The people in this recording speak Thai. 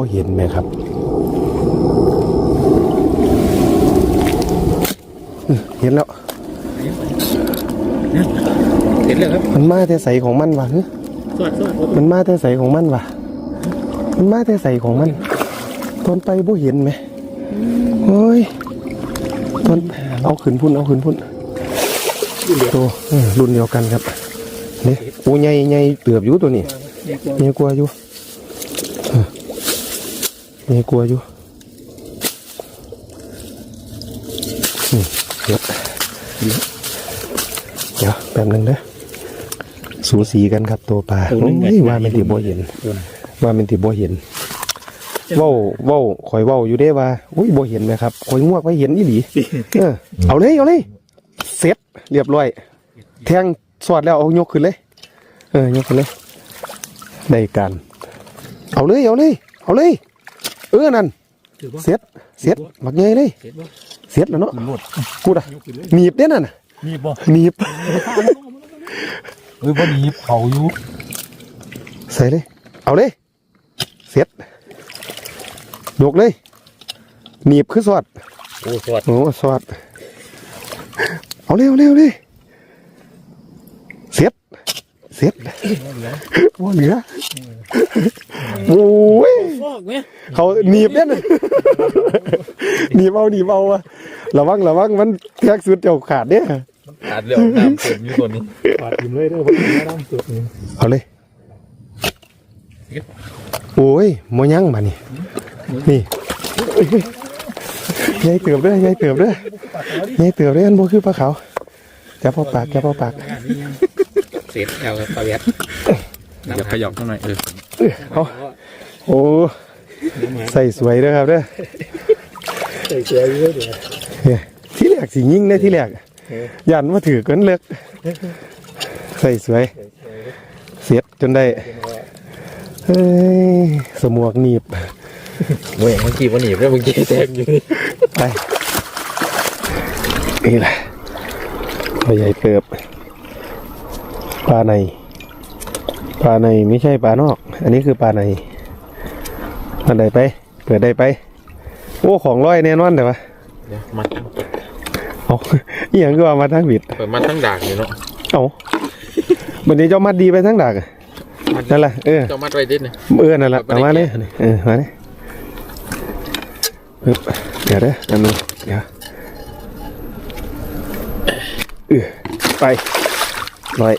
บ่เห็นไหมครับอื้อเห็นแล้วเห็นเลยครับ มันมาแต่ใสของมันวะเฮ้ยสวัสดีสวัสดีมันมาแต่ใสของมันวะมันมาแต่ใสของมัน ตอนไปบ่เห็นไหมเฮ้ยตอนเอาขึ้นพุ่นเอาขึ้นพุ่นตัวเออรุ่นเดียวกันครับนี่ปูใหญ่ใหญ่เตือบอยู่ตัวนี้เนี่ยกลัวใหญ่กลัวอยู่เออ ใหญ่กลัวอยู่อืมเดี๋ยวเดี๋ยวแป๊บหนึงเด้อสูสีกันครับตัวปลาโอ้ยว่ามันติบ่เห็น ว่ามันติบ่เห็นเว้าเว้าข่อยเว้าอยู่เด้ว่าอุ้ยบ่เห็นไหมครับข่อยงวกไว้เห็นอีหลีเออเอาเลยเอาเลยเสร็จเรียบร้อย แทงสอดแล้วเอายกขึ้นเลย เออยกขึ้นเลยได้การเอาเลยเอาเลยเอาเลย เออนั่นถือว่าเสร็จเสร็จบักใหญ่เลยเห็นว่าเสร็จแล้วเนาะหมดกูดอะหนีบเด้นั่นน่ะมีบ่หนีบเฮ้ยบ่หนีเขาอยู่ใส่เลยเอาเลยเสร็จยกเลยหนีบคือสอดโอ้สวัสดีโอ้สวัสดเอาเร็วเร็วเลยเสียด เสียดว่าเหลือโอ้ยฟอกไหมเขาหนีบเนี่ยนะหนีบเอาหนีบเอาอะระวังระวังมันแทกสุดเจ้าขาดเนี่ยขาดเร็วน้ำเต็มอยู่ตัวนี้ขาดทิมเลยเด้อบ่ได้น้ำสุดนี่เอาเลยโอ้ยมอยังมานี่นี่ยายเติบเด้วยยายเติบเด้วยยายเติบเด้วยอันโบคือปลาขาวแกพอปากแกพอปาก เสร็จแล้วครับปลาแวดอย่าขยับเท่าไหร่เออเอาโอ้ใส่สวยเด้อครับเด้อใส่เกลือเยอะเดี๋ยวเนี่ยที่แรกสิยิงได้ที่แรกยันมาถือกันเลิกใส่สวย เสียดจนได้เฮ้ยสมวกหนีบเว้ยเมื่อกี้วันหนีบแล้วเมื่อกี้แทงอยู่นี่ไปนี่แหละปลาใหญ่เติบ ปลาใน ปลาในไม่ใช่ปลานอก อันนี้คือปลาในอันใดไป เปิดได้ไป โอ้ของร้อยแน่นอนแต่ว่าเดี๋ยวมัดทั้งเอาอหย่างก็เอามาทั้งบิด เปิดมัดทั้งดากอยู่เนาะเอาวันนี้เจ้ามัดดีไปทั้งดากอะนั่นแหละเออเจ้ามัดไว้ดิเนี่ยเออนั่นแหละเอามาเลยเออมาเลยปึ๊บเดี๋ยวเด้ออันนึงเดี๋ยวเออไปร้อย